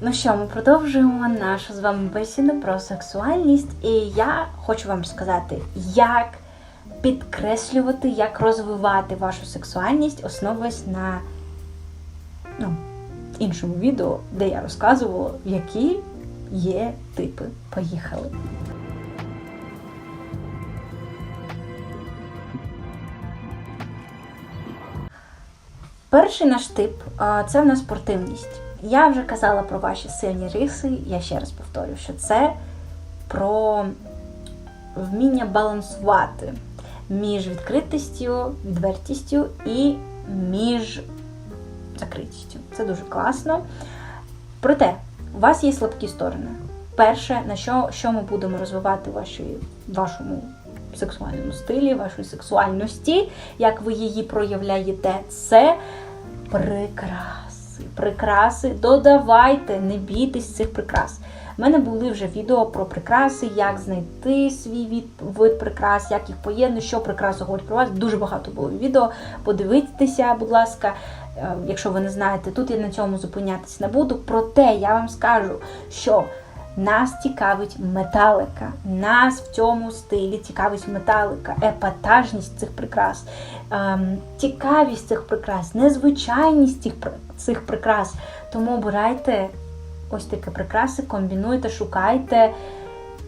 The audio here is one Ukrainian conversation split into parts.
Ну що, ми продовжуємо нашу з вами бесіду про сексуальність, і я хочу вам сказати, як підкреслювати, як розвивати вашу сексуальність, основуясь на ну, іншому відео, де я розказувала, які є типи. Поїхали. Перший наш тип це в нас спортивність. Я вже казала про ваші сильні риси. Я ще раз повторю, що це про вміння балансувати між відкритістю, відвертістю і між закритістю. Це дуже класно. Проте, у вас є слабкі сторони. Перше, на що, що ми будемо розвивати в вашому сексуальному стилі, вашої сексуальності, як ви її проявляєте, це прикраси. Прикраси додавайте, не бійтесь цих прикрас. У мене були вже відео про прикраси, як знайти свій від, вид прикрас, як їх поєднати, що прикраси говорять про вас. Дуже багато було відео. Подивіться, будь ласка, е, якщо ви не знаєте, тут я на цьому зупинятися не буду. Проте я вам скажу, що нас цікавить металика. Нас в цьому стилі цікавить металика, епатажність цих прикрас, цікавість цих прикрас, незвичайність цих, прикрас. Тому обирайте ось такі прикраси, комбінуйте, шукайте.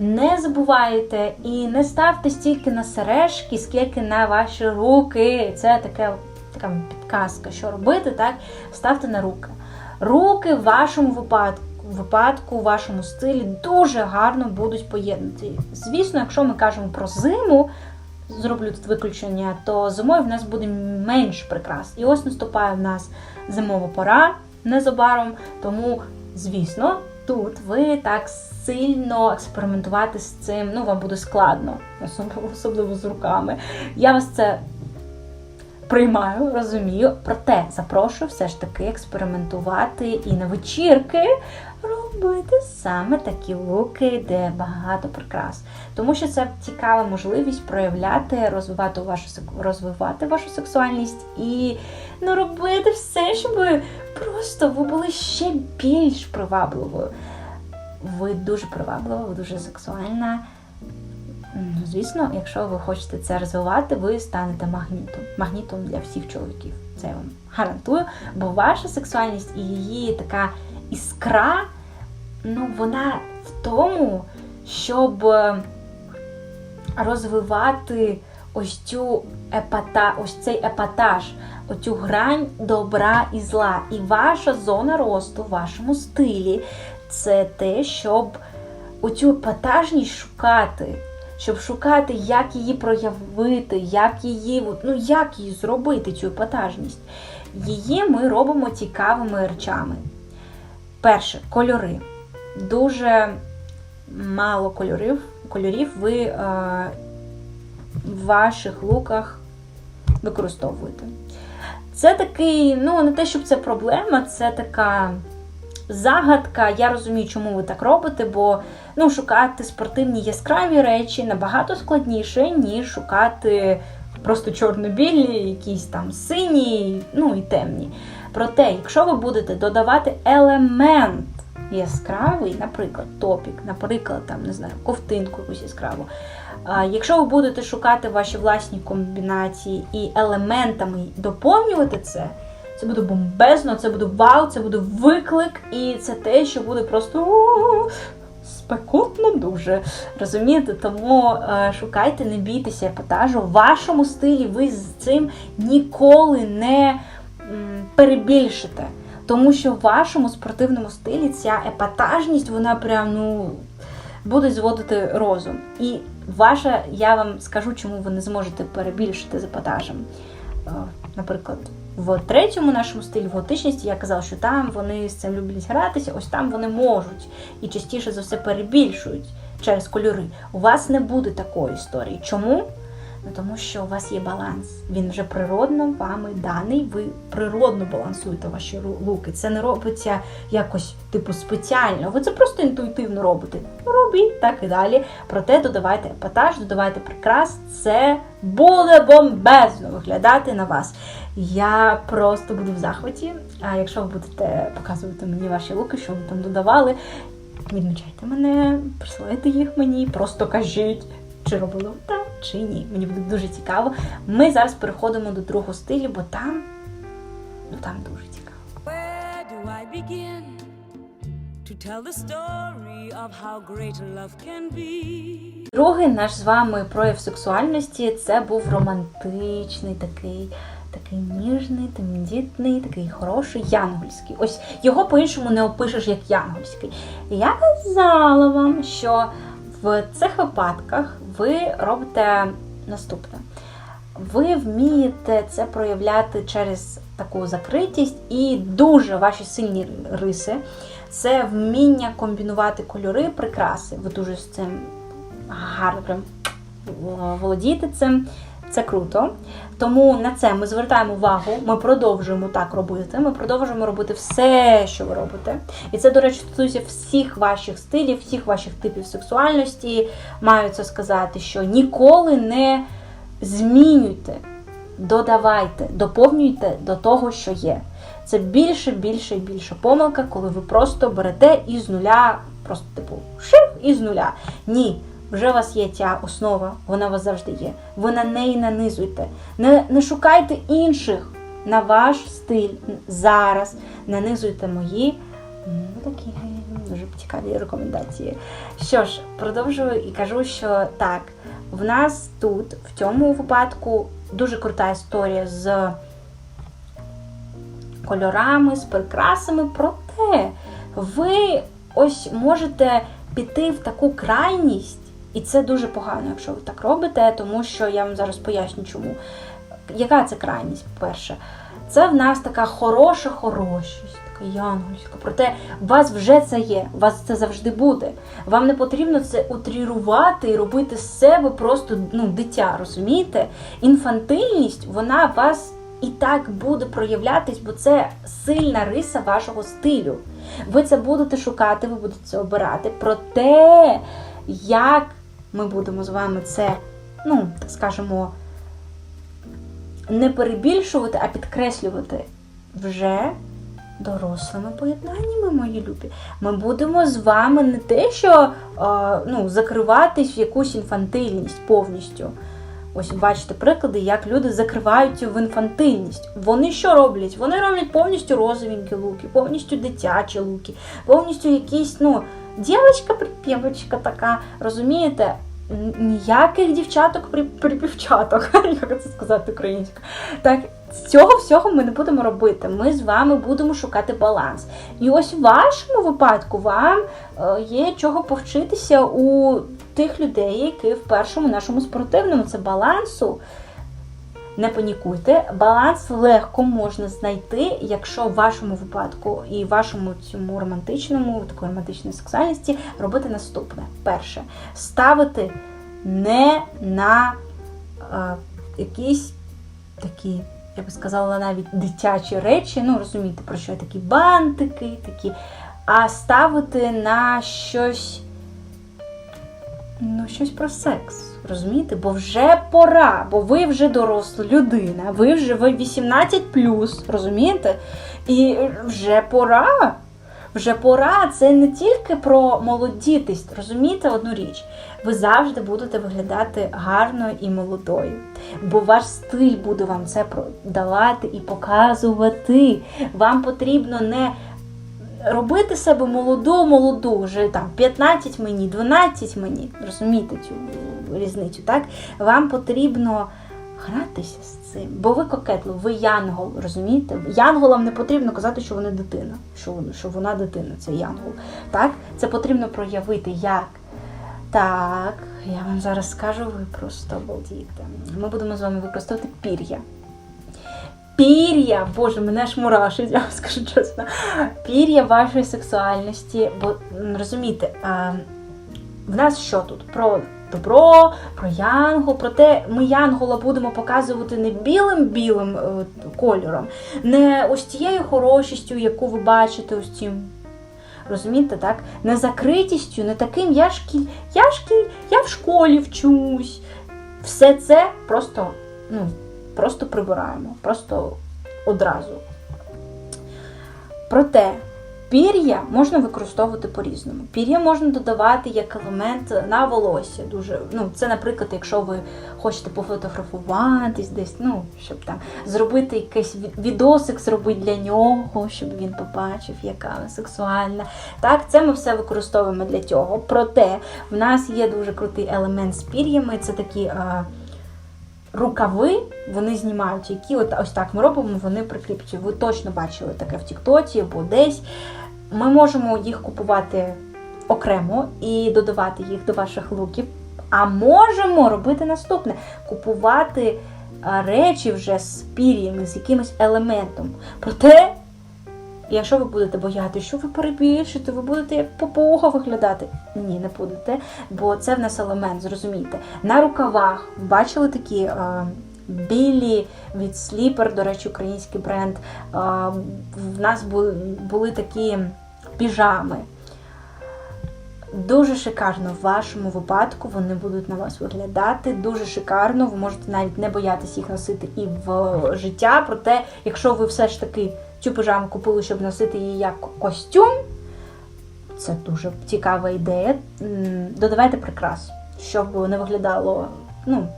Не забувайте і не ставте стільки на сережки, скільки на ваші руки. Це таке, така підказка, що робити, так? Ставте на руки. Руки в вашому випадку, випадку, у вашому стилі дуже гарно будуть поєднані. Звісно, якщо ми кажемо про зиму, зроблю тут виключення, то зимою в нас буде менш прикрас. І ось наступає в нас зимова пора незабаром, тому, звісно, тут ви так сильно експериментувати з цим, ну, вам буде складно, особливо, з руками. Я вас це приймаю, розумію. Проте запрошую все ж таки експериментувати і на вечірки робити саме такі луки, де багато прикрас. Тому що це цікава можливість проявляти, розвивати вашу розвивати вашу сексуальність і ну, робити все, щоб просто ви були ще більш привабливою. Ви дуже приваблива, ви дуже сексуальна. Ну, Звісно, якщо ви хочете це розвивати, ви станете магнітом. Магнітом для всіх чоловіків. Це я вам гарантую. Бо ваша сексуальність і її така іскра, ну, вона в тому, щоб е, розвивати ось цю епата, ось цей епатаж, оцю грань добра і зла. І ваша зона росту в вашому стилі це те, щоб оцю епатажність шукати. Щоб шукати, як її проявити, як її, ну як її зробити, цю епатажність. Її ми робимо цікавими речами. Перше, кольори. Дуже мало кольорів, кольорів ви е, в ваших луках використовуєте. Це такий, ну, не те, щоб це проблема, це така загадка. Я розумію, чому ви так робите, бо ну, шукати спортивні яскраві речі набагато складніше, ніж шукати просто чорно-білі, якісь там сині, ну і темні. Проте, якщо ви будете додавати елемент яскравий, наприклад, топік, наприклад, там, не знаю, ковтинку якусь яскраву. Якщо ви будете шукати ваші власні комбінації і елементами доповнювати це, це буде бомбезно, це буде вау, це буде виклик, і це те, що буде просто спекотно дуже. Розумієте? Тому е, шукайте, не бійтеся епатажу. В вашому стилі ви з цим ніколи не перебільшите. Тому що в вашому спортивному стилі ця епатажність, вона прям ну буде зводити розум. І ваша, я вам скажу, чому ви не зможете перебільшити з епатажем. Е, Наприклад, в третьому нашому стилі, в готичності, я казала, що там вони з цим люблять гратися, ось там вони можуть і частіше за все перебільшують через кольори. У вас не буде такої історії. Чому? Ну, тому що у вас є баланс. Він вже природно вами даний. Ви природно балансуєте ваші луки. Це не робиться якось типу спеціально. Ви це просто інтуїтивно робите. Робіть так і далі. Проте додавайте епатаж, додавайте прикрас. Це буде бомбезно виглядати на вас. Я просто буду в захваті. А якщо ви будете показувати мені ваші луки, що ви там додавали, відмічайте мене, присилайте їх мені, просто кажіть, чи робили так, чи ні. Мені буде дуже цікаво. Ми зараз переходимо до другого стилю, бо там, ну там дуже цікаво. Другий наш з вами прояв сексуальності це був романтичний, такий, такий ніжний, тендітний, такий хороший, янгольський. Ось його по-іншому не опишеш як янгольський. Я казала вам, що в цих випадках ви робите наступне. Ви вмієте це проявляти через таку закритість і дуже ваші сильні риси. Це вміння комбінувати кольори, прикраси. Ви дуже з цим гарно прям володієте цим. Це круто. Тому на це ми звертаємо увагу, ми продовжуємо так робити. Ми продовжуємо робити все, що ви робите. І це, до речі, стосується всіх ваших стилів, всіх ваших типів сексуальності. Маю це сказати, що ніколи не змінюйте, додавайте, доповнюйте до того, що є. Це більше, більше і більше помилка, коли ви просто берете із нуля, просто типу ших із нуля. Ні. Вже у вас є ця основа, вона у вас завжди є. Ви на неї нанизуйте. Не, не шукайте інших на ваш стиль зараз. Нанизуйте мої ну, такі дуже цікаві рекомендації. Що ж, продовжую і кажу, що так, в нас тут, в цьому випадку, дуже крута історія з кольорами, з прикрасами. Проте ви ось можете піти в таку крайність. І це дуже погано, якщо ви так робите, тому що я вам зараз поясню, чому. Яка це крайність, по-перше? Це в нас така хороша хорошість, така янгольська. Проте у вас вже це є, у вас це завжди буде. Вам не потрібно це утрірувати і робити з себе просто ну, дитя, розумієте? Інфантильність, вона вас і так буде проявлятись, бо це сильна риса вашого стилю. Ви це будете шукати, ви будете це обирати. Проте, як ми будемо з вами це, ну, так скажемо, не перебільшувати, а підкреслювати вже дорослими поєднаннями, мої любі. Ми будемо з вами не те, що ну, закриватись в якусь інфантильність повністю. Ось бачите приклади, як люди закриваються в інфантильність. Вони що роблять? Вони роблять повністю розовенькі луки, повністю дитячі луки, повністю якісь, ну, дівчинка припівочка така, розумієте? Ніяких дівчаток припівчаток, як це сказати українською. Так, з цього всього ми не будемо робити. Ми з вами будемо шукати баланс. І ось в вашому випадку вам є чого повчитися у тих людей, які в першому нашому спортивному це балансу. Не панікуйте, баланс легко можна знайти, якщо в вашому випадку і вашому цьому романтичному, такої романтичної сексуальності робити наступне. Перше, ставити не на е, якісь такі, я би сказала, навіть дитячі речі, ну розумієте, про що такі бантики, такі, а ставити на щось. Ну, щось про секс, розумієте? Бо вже пора, бо ви вже доросла людина, ви вже ви 18 розумієте? І вже пора. Вже пора. Це не тільки про молодітість, розумієте одну річ. Ви завжди будете виглядати гарною і молодою. Бо ваш стиль буде вам це давати і показувати. Вам потрібно не робити себе молоду, молоду, вже там 15 мені, 12 мені, розумієте цю різницю, так? Вам потрібно гратися з цим, бо ви кокетло, ви янгол, розумієте? Янголам не потрібно казати, що вони дитина, що що вона дитина, це янгол. Так? Це потрібно проявити як. Так, я вам зараз скажу, ви просто обалдієте. Ми будемо з вами використовувати пір'я пір'я, боже, мене ж мурашить, я вам скажу чесно. Пір'я вашої сексуальності. Бо розумієте, в нас що тут? Про добро, про янгол. Проте ми янгола будемо показувати не білим-білим е, кольором, не ось тією хорошістю, яку ви бачите ось цим. Розумієте, так? Не закритістю, не таким я шкіль, я шкіль, я в школі вчусь. Все це просто, ну просто прибираємо. Просто одразу. Проте пір'я можна використовувати по-різному. Пір'я можна додавати як елемент на волосся. Дуже, ну, це, наприклад, якщо ви хочете пофотографуватись десь, ну, щоб там зробити якийсь відосик, зробити для нього, щоб він побачив, яка вона сексуальна. Так, це ми все використовуємо для цього. Проте в нас є дуже крутий елемент з пір'ями. Це такі. Рукави вони знімають, які от ось так ми робимо, вони прикріплюються. Ви точно бачили таке в Тіктоці або десь. Ми можемо їх купувати окремо і додавати їх до ваших луків. А можемо робити наступне: купувати речі вже з пір'ями, з якимось елементом. Проте, якщо ви будете боятися, що ви перебільшите, ви будете як попуга виглядати. Ні, не будете, бо це в нас елемент, зрозумійте. На рукавах бачили такі е, білі від Sleeper, до речі, український бренд. Е, в нас були такі піжами. Дуже шикарно в вашому випадку вони будуть на вас виглядати. Дуже шикарно. Ви можете навіть не боятися їх носити і в життя. Проте, якщо ви все ж таки цю пижаму купили, щоб носити її як костюм, це дуже цікава ідея. Додавайте прикрас, щоб не виглядало. Ну,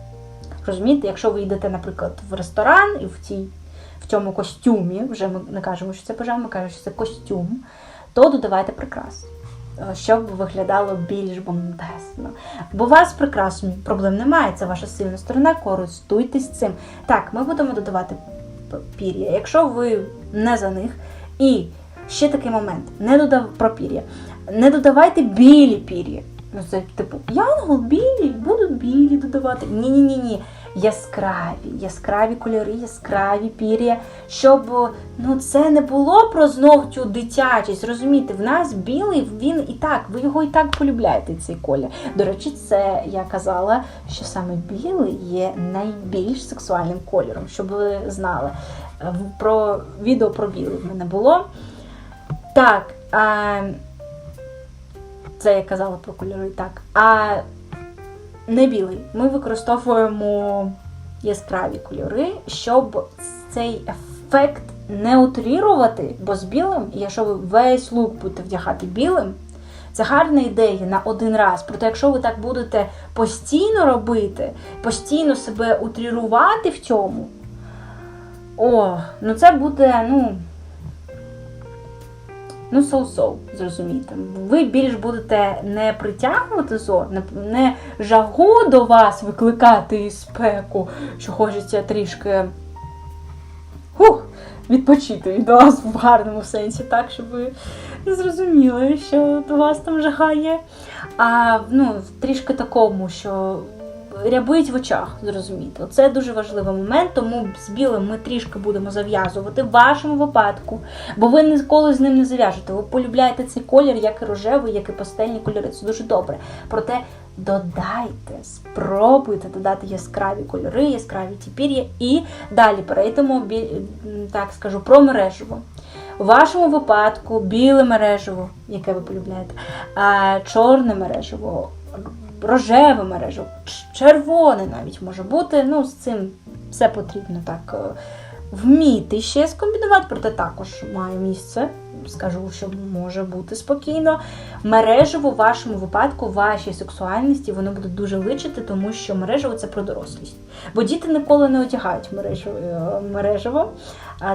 розумієте, якщо ви йдете, наприклад, в ресторан і в цій, в цьому костюмі, вже ми не кажемо, що це пижама, ми кажемо, що це костюм, то додавайте прикрас. е, Щоб виглядало більш бомбезно. Бо у вас прикрасні проблем немає, це ваша сильна сторона, користуйтесь цим. Так, ми будемо додавати пір'я. Якщо ви не за них, і ще такий момент: не додав про пір'я. Не додавайте білі пір'я. Ну, це типу, янгол білі, будуть білі додавати. Ні, ні, ні, ні. Яскраві, яскраві кольори, яскраві пір'я, щоб ну це не було про знов цю дитячість. Розумієте, в нас білий, він і так, ви його і так полюбляєте, цей колір. До речі, це я казала, що саме білий є найбільш сексуальним кольором, щоб ви знали. Про відео про білий в мене було. Так, а, це я казала про кольори, так. А не білий. Ми використовуємо яскраві кольори, щоб цей ефект не утрірувати, бо з білим, якщо ви весь лук будете вдягати білим, це гарна ідея на один раз. Проте, якщо ви так будете постійно робити, постійно себе утрірувати в цьому, о, ну це буде, ну. Ну, соу-соу, зрозумійте. Ви більш будете не притягувати зор, не, жагу до вас викликати і спеку, що хочеться трішки хух, відпочити від вас в гарному сенсі, так, щоб ви зрозуміли, що до вас там жага. А ну, трішки такому, що рябить в очах, зрозуміти. Це дуже важливий момент, тому з білим ми трішки будемо зав'язувати в вашому випадку, бо ви ніколи з ним не зав'яжете. Ви полюбляєте цей колір, як і рожевий, як і пастельні кольори. Це дуже добре. Проте додайте, спробуйте додати яскраві кольори, яскраві ті пір'я і далі перейдемо так скажу про мережево. У вашому випадку біле мережево, яке ви полюбляєте, чорне мережево, рожеве мережу, червоне навіть може бути. Ну, з цим все потрібно так е, вміти ще скомбінувати, проте також має місце. Скажу, що може бути спокійно. Мережево в вашому випадку, вашій сексуальності, воно буде дуже личити, тому що мережево це про дорослість. Бо діти ніколи не одягають е, мережево.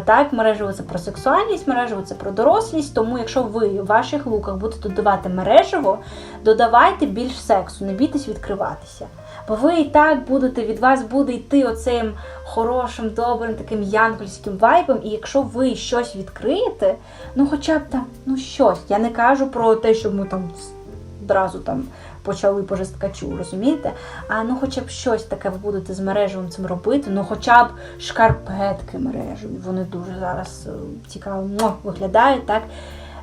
Так, мережево це про сексуальність, мережево це про дорослість. Тому, якщо ви в ваших луках будете додавати мережево, додавайте більш сексу, не бійтесь відкриватися. Бо ви і так будете, від вас буде йти оцим хорошим, добрим, таким янгольським вайбом. І якщо ви щось відкриєте, ну хоча б там, ну щось. Я не кажу про те, щоб ми там одразу там почали по жесткачу, розумієте? А ну хоча б щось таке ви будете з мережевим цим робити, ну хоча б шкарпетки мережеві, вони дуже зараз е, цікаво ну, виглядають, так?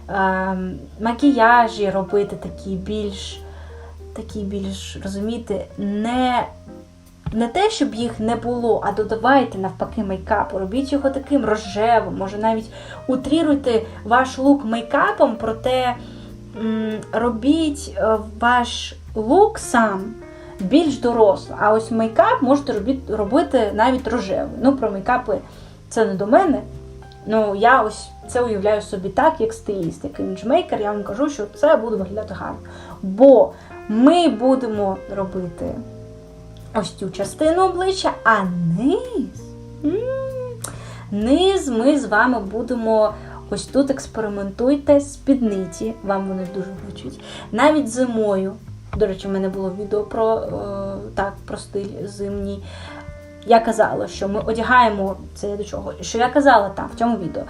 Ем, макіяжі робити такі більш, такі більш, розумієте, не не те, щоб їх не було, а додавайте навпаки мейкапу. Робіть його таким рожевим, може навіть утріруйте ваш лук мейкапом, проте робіть е, ваш лук сам більш дорослий. А ось мейкап можете робити, робити навіть рожевий. Ну, про мейкапи це не до мене. Ну, я ось це уявляю собі так, як стиліст, як іміджмейкер, я вам кажу, що це буде виглядати гарно. Бо ми будемо робити ось цю частину обличчя, а низ. Низ ми з вами будемо ось тут експериментуйте спідниці, вам вони дуже влучать. Навіть зимою. До речі, в мене було відео про, е, так, про стиль зимній. Я казала, що ми одягаємо це я до чого. Що я казала там в цьому відео.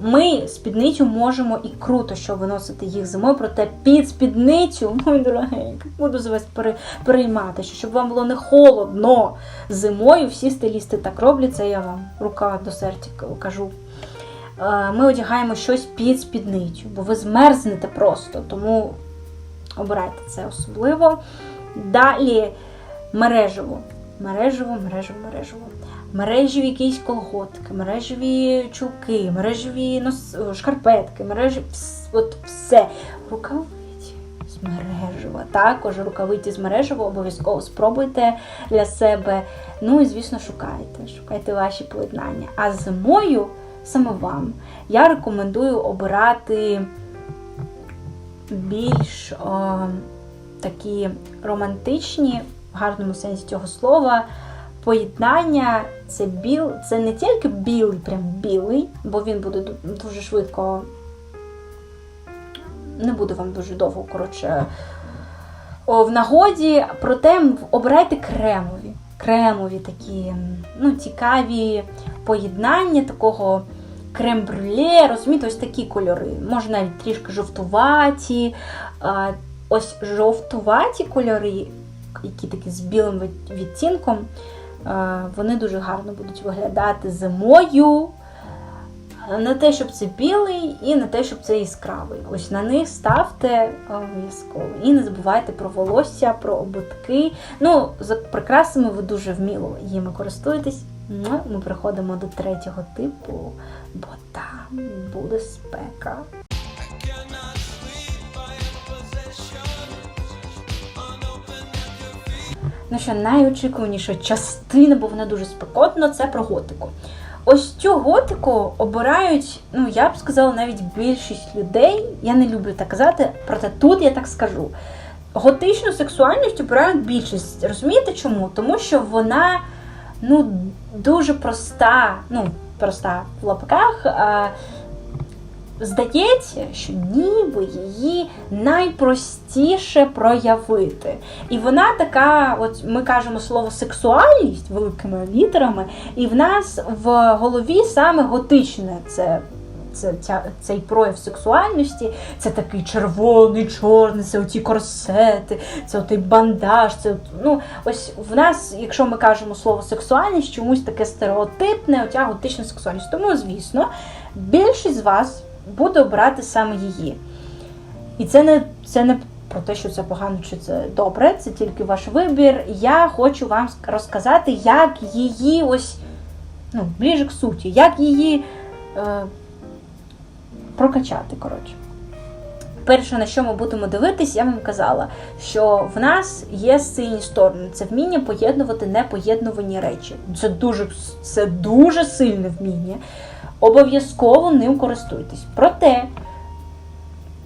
Ми спідницю можемо і круто, що виносити їх зимою, проте під спідницю, мой дорогенький, буду за вас переймати, що щоб вам було не холодно зимою. Всі стилісти так роблять, це я вам рука до серця кажу. Е, Ми одягаємо щось під спідницю, бо ви змерзнете просто, тому обирайте це особливо. Далі мережево. Мережево, мережево, мережево. Мережеві якісь колготки, мережеві чулки, мережеві нос... шкарпетки, мережеві вс- от все. Рукавиці з мережева. Також рукавиці з мережева обов'язково спробуйте для себе. Ну і звісно, шукайте. Шукайте ваші поєднання. А зимою саме вам я рекомендую обирати більш е, такі романтичні, в гарному сенсі цього слова, поєднання. Це біл, це не тільки білий, прям білий, бо він буде дуже швидко. Не буде вам дуже довго, коротше, о, в нагоді, проте обирайте кремові. Кремові такі ну, цікаві поєднання такого крем-брюле, розумієте, ось такі кольори. Може навіть трішки жовтуваті. Ось жовтуваті кольори, які такі з білим відтінком, вони дуже гарно будуть виглядати зимою. Не те, щоб це білий, і не те, щоб це яскравий. Ось на них ставте обов'язково. І не забувайте про волосся, про ободки. Ну, за прикрасами ви дуже вміло їми користуєтесь. Ну, Ми переходимо до третього типу, бо там буде спека. Ну що, найочікуваніша частина, бо вона дуже спекотна, це про готику. Ось цю готику обирають, ну я б сказала, навіть більшість людей. Я не люблю так казати, проте тут я так скажу. Готичну сексуальність обирають більшість. Розумієте чому? Тому що вона ну, дуже проста, ну, проста в лапках. Здається, що ніби її найпростіше проявити. І вона така, от ми кажемо слово сексуальність великими літерами, і в нас в голові саме готичне це. Це, ця, цей прояв сексуальності, це такий червоний, чорний, це оті корсети, це отий бандаж. Це от, ну, ось в нас, якщо ми кажемо слово сексуальність, чомусь таке стереотипне, оця готична сексуальність. Тому, звісно, більшість з вас буде обирати саме її. І це не, це не про те, що це погано чи це добре, це тільки ваш вибір. Я хочу вам розказати, як її ось, ну, ближе к суті, як її е, прокачати, коротше. Перше, на що ми будемо дивитись, я вам казала, що в нас є сильні сторони. Це вміння поєднувати непоєднувані речі. Це дуже, це дуже сильне вміння. Обов'язково ним користуйтесь. Проте,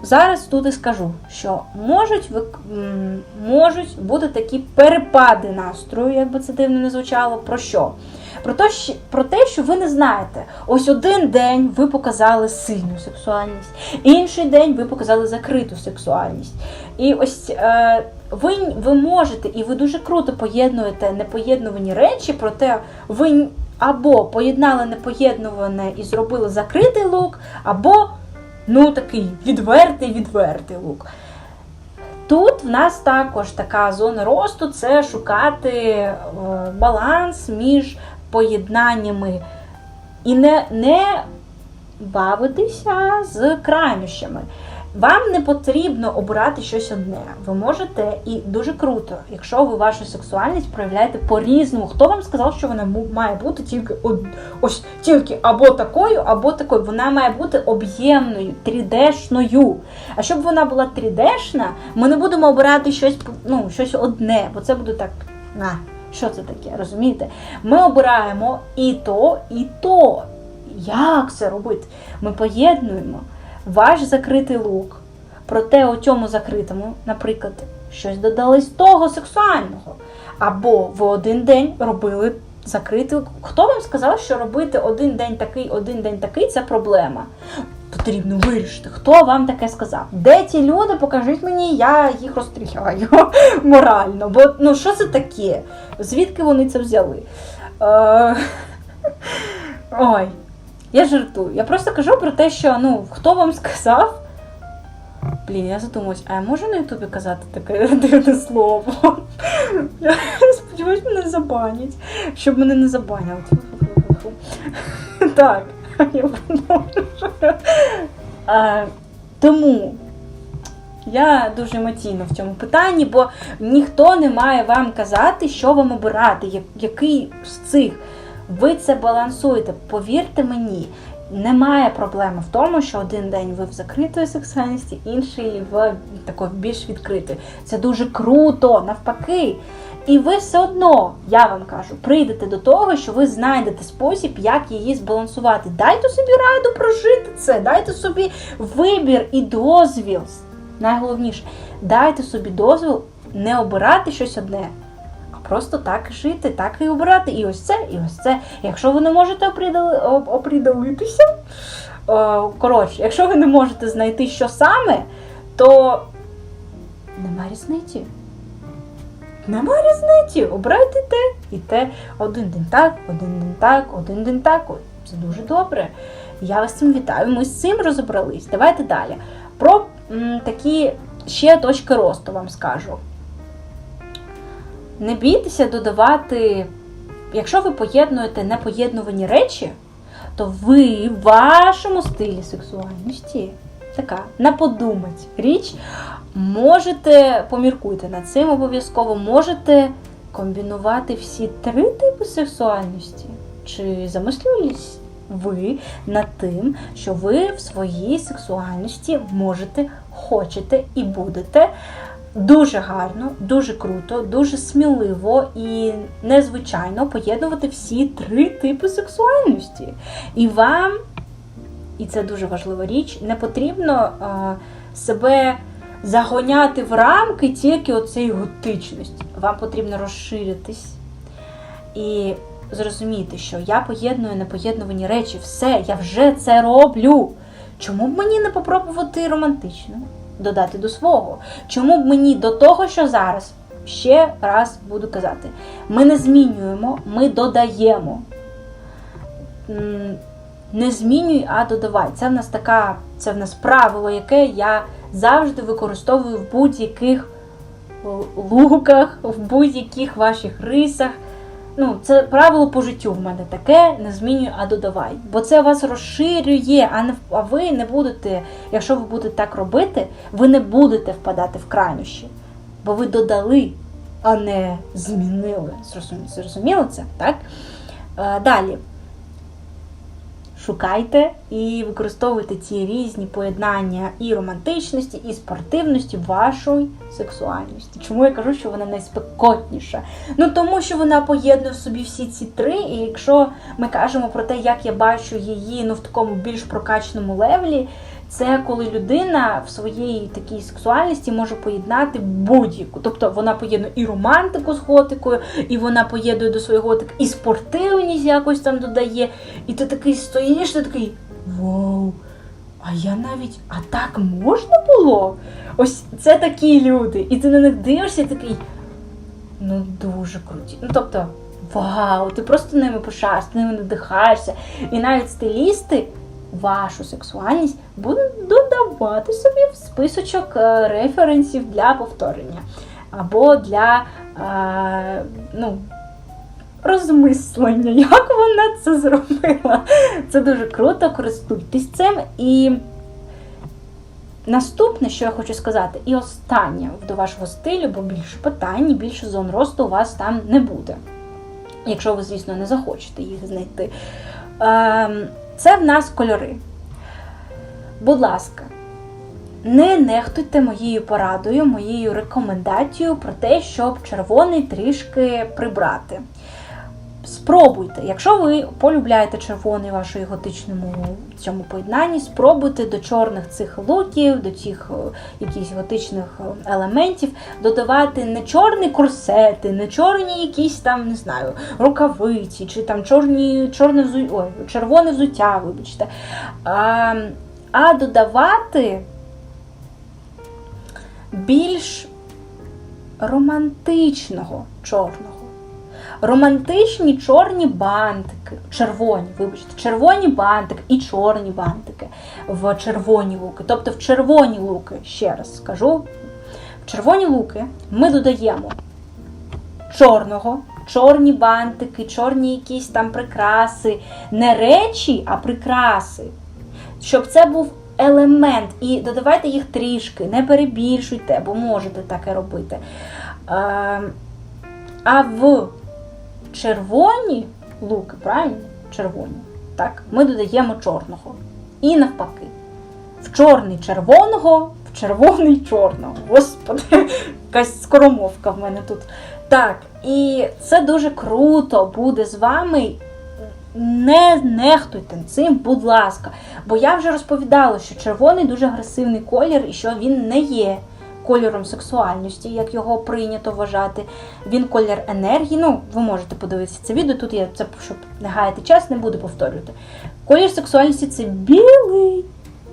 зараз тут і скажу, що можуть, можуть бути такі перепади настрою, як би це дивно не звучало. Про що? Про те, що, про те, що ви не знаєте. Ось один день ви показали сильну сексуальність, інший день ви показали закриту сексуальність. І ось е, ви, ви можете, і ви дуже круто поєднуєте непоєднувані речі, проте ви або поєднали непоєднуване і зробили закритий лук, або ну такий відвертий відвертий лук. Тут в нас також така зона росту це шукати е, баланс між поєднаннями і не, не бавитися з крайнощами. Вам не потрібно обирати щось одне. Ви можете і дуже круто, якщо ви вашу сексуальність проявляєте по-різному. Хто вам сказав, що вона має бути тільки ось тільки або такою, або такою. Вона має бути об'ємною, 3D-шною. А щоб вона була 3D-шна, ми не будемо обирати щось, ну, щось одне, бо це буде так. На, що це таке, розумієте? Ми обираємо і то, і то. Як це робити? Ми поєднуємо ваш закритий лук, проте у цьому закритому, наприклад, щось додали з того сексуального. Або ви один день робили закритий лук. Хто вам сказав, що робити один день такий, один день такий це проблема? Потрібно вирішити, хто вам таке сказав. Де ті люди, покажіть мені, я їх розстріляю морально. Бо ну що це таке? Звідки вони це взяли? Е, Ой, я жартую. Я просто кажу про те, що ну, хто вам сказав. Блін, я задумалась, а я можу на Ютубі казати таке дивне слово? Я сподіваюсь, мене забанять, щоб мене не забанили. Так, я. А, Тому я дуже емоційна в цьому питанні, бо ніхто не має вам казати, що вам обирати, який з цих. Ви це балансуєте. Повірте мені, немає проблеми в тому, що один день ви в закритої сексуальності, інший в такої більш відкритої. Це дуже круто, навпаки. І ви все одно, я вам кажу, прийдете до того, що ви знайдете спосіб, як її збалансувати. Дайте собі раду прожити це, дайте собі вибір і дозвіл. Найголовніше, дайте собі дозвіл не обирати щось одне, просто так жити, так і обирати. І ось це, і ось це. Якщо ви не можете опридали, оп- опридалитися, о, коротше, якщо ви не можете знайти, що саме, то нема різниці. Нема різниці. Обирайте те і те. Один день так, один день так, один день так. Це дуже добре. Я вас цим вітаю. Ми з цим розібрались. Давайте далі. Про м, такі ще точки росту вам скажу. Не бійтеся додавати, якщо ви поєднуєте непоєднувані речі, то ви в вашому стилі сексуальності така на подумать річ. Можете поміркуйте над цим обов'язково, можете комбінувати всі три типи сексуальності. Чи замислювались ви над тим, що ви в своїй сексуальності можете, хочете і будете дуже гарно, дуже круто, дуже сміливо і незвичайно поєднувати всі три типи сексуальності. І вам, і це дуже важлива річ, не потрібно а, себе загоняти в рамки тільки оцеї готичності. Вам потрібно розширитись і зрозуміти, що я поєдную непоєднувані речі, все, я вже це роблю. Чому б мені не попробувати романтично додати до свого? Чому б мені до того, що зараз, ще раз буду казати, ми не змінюємо, ми додаємо. Не змінюй, а додавай. Це в нас така, це в нас правило, яке я завжди використовую в будь-яких луках, в будь-яких ваших рисах. Ну, це правило по життю в мене таке, не змінюй, а додавай. Бо це вас розширює, а не а ви не будете, якщо ви будете так робити, ви не будете впадати в крайнощі. Бо ви додали, а не змінили. Зрозуміло, це, так? Е, далі. Шукайте і використовуйте ці різні поєднання і романтичності, і спортивності вашої сексуальності. Чому я кажу, що вона найспекотніша? Ну тому що вона поєднує в собі всі ці три. І якщо ми кажемо про те, як я бачу її ну в такому більш прокачаному левелі, це коли людина в своїй такій сексуальності може поєднати будь-яку. Тобто вона поєднує і романтику з готикою, і вона поєднує до своєї готики і спортивність якось там додає. І ти такий стоїш, ти такий вау. А я навіть, а так можна було? Ось це такі люди. І ти на них дивишся і такий. Ну, дуже круті. Ну, тобто, вау, ти просто ними пишаєшся, ти ними надихаєшся. І навіть стилісти вашу сексуальність будуть додавати собі в списочок е, референсів для повторення. Або для е, ну, розмислення, як вона це зробила. Це дуже круто, користуйтесь цим. І наступне, що я хочу сказати, і останнє до вашого стилю, бо більше питань, більше зон росту у вас там не буде. Якщо ви, звісно, не захочете їх знайти. Ем, Це в нас кольори. Будь ласка, не нехтуйте моєю порадою, моєю рекомендацією про те, щоб червоний трішки прибрати. Спробуйте, якщо ви полюбляєте червоний в вашому готичному цьому поєднанні, спробуйте до чорних цих луків, до цих е, якихось готичних е, елементів додавати не чорні корсети, не чорні якісь там, не знаю, рукавиці, чи там чорні, чорне взу... Ой, червоне взуття, вибачте. А, а додавати більш романтичного чорного. Романтичні чорні бантики, червоні, вибачте, червоні бантики і чорні бантики в червоні луки. Тобто в червоні луки, ще раз скажу, в червоні луки ми додаємо чорного, чорні бантики, чорні якісь там прикраси, не речі, а прикраси. Щоб це був елемент. І додавайте їх трішки, не перебільшуйте, бо можете таке робити. Ем, А в червоні луки, правильно? Червоні, так, ми додаємо чорного. І навпаки. В чорний червоного, в червоний чорного. Господи, якась скоромовка в мене тут. Так, і це дуже круто буде з вами. Не нехтуйте цим, будь ласка. Бо я вже розповідала, що червоний дуже агресивний колір і що він не є кольором сексуальності, як його прийнято вважати. Він колір енергії. Ну, ви можете подивитися це відео. Тут я це, щоб не гаяти час, не буду повторювати. Колір сексуальності це білий.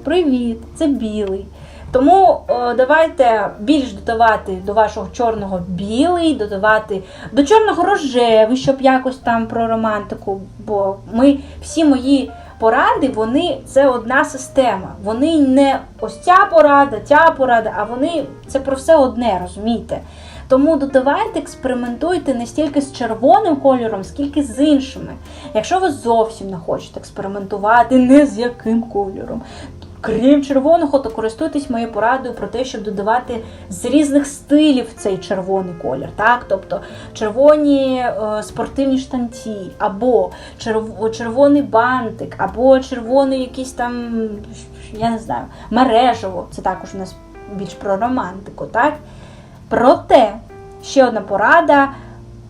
Привіт, це білий. Тому е, давайте більш додавати до вашого чорного білий, додавати до чорного рожевий, щоб якось там про романтику. Бо ми всі мої поради, вони це одна система. Вони не ось ця порада, ця порада, а вони це про все одне, розумієте? Тому додавайте, експериментуйте не стільки з червоним кольором, скільки з іншими. Якщо ви зовсім не хочете експериментувати не з яким кольором, крім червоного, то користуйтесь моєю порадою про те, щоб додавати з різних стилів цей червоний колір. Так? Тобто червоні е, спортивні штанці, або черв- червоний бантик, або червоний якийсь там, я не знаю, мережево. Це також у нас більш про романтику. так? Проте, ще одна порада.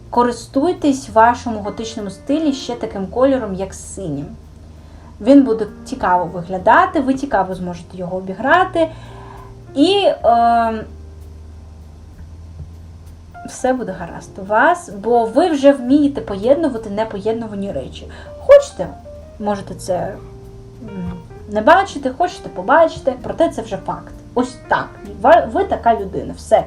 Користуйтесь вашому готичному стилі ще таким кольором, як синім. Він буде цікаво виглядати, ви цікаво зможете його обіграти. І е, все буде гаразд у вас, бо ви вже вмієте поєднувати непоєднувані речі. Хочете, можете це не бачити, хочете побачити, проте це вже факт. Ось так. Ви така людина, все.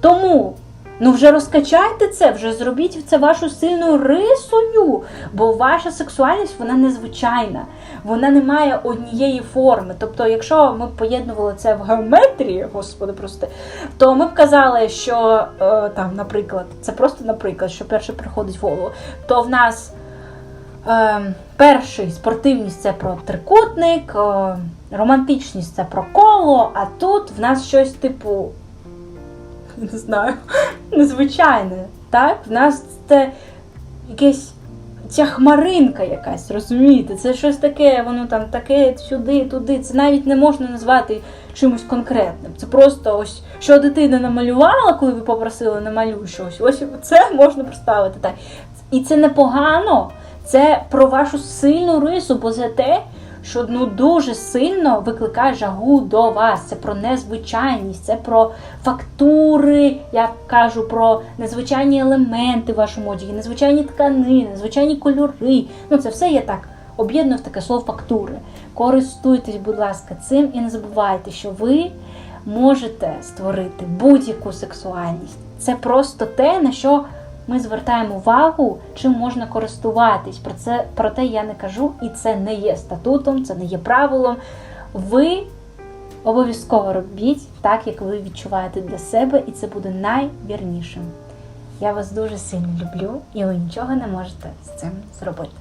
Тому. Ну, вже розкачайте це, вже зробіть це вашу сильною рисою, бо ваша сексуальність вона незвичайна, вона не має однієї форми. Тобто, якщо ми б поєднували це в геометрії, господи, прости, то ми б казали, що е, там, наприклад, це просто наприклад, що перше приходить в голову, то в нас е, перший спортивність це про трикутник, е, романтичність це про коло, а тут в нас щось типу не знаю, незвичайне. Так? В нас це якесь ця хмаринка якась, розумієте? Це щось таке, воно там таке сюди, туди. Це навіть не можна назвати чимось конкретним. Це просто ось що дитина намалювала, коли ви попросили намалюй щось. Ось це можна представити так. І це непогано. Це про вашу сильну рису, бо це те, що ну дуже сильно викликає жагу до вас. Це про незвичайність, це про фактури, як кажу, про незвичайні елементи в вашому одязі, незвичайні тканини, незвичайні кольори. Ну це все я так об'єдную таке слово фактури. Користуйтесь, будь ласка, цим і не забувайте, що ви можете створити будь-яку сексуальність. Це просто те, на що ми звертаємо увагу, чим можна користуватись. Про це про те я не кажу, і це не є статутом, це не є правилом. Ви обов'язково робіть так, як ви відчуваєте для себе, і це буде найвірнішим. Я вас дуже сильно люблю, і ви нічого не можете з цим зробити.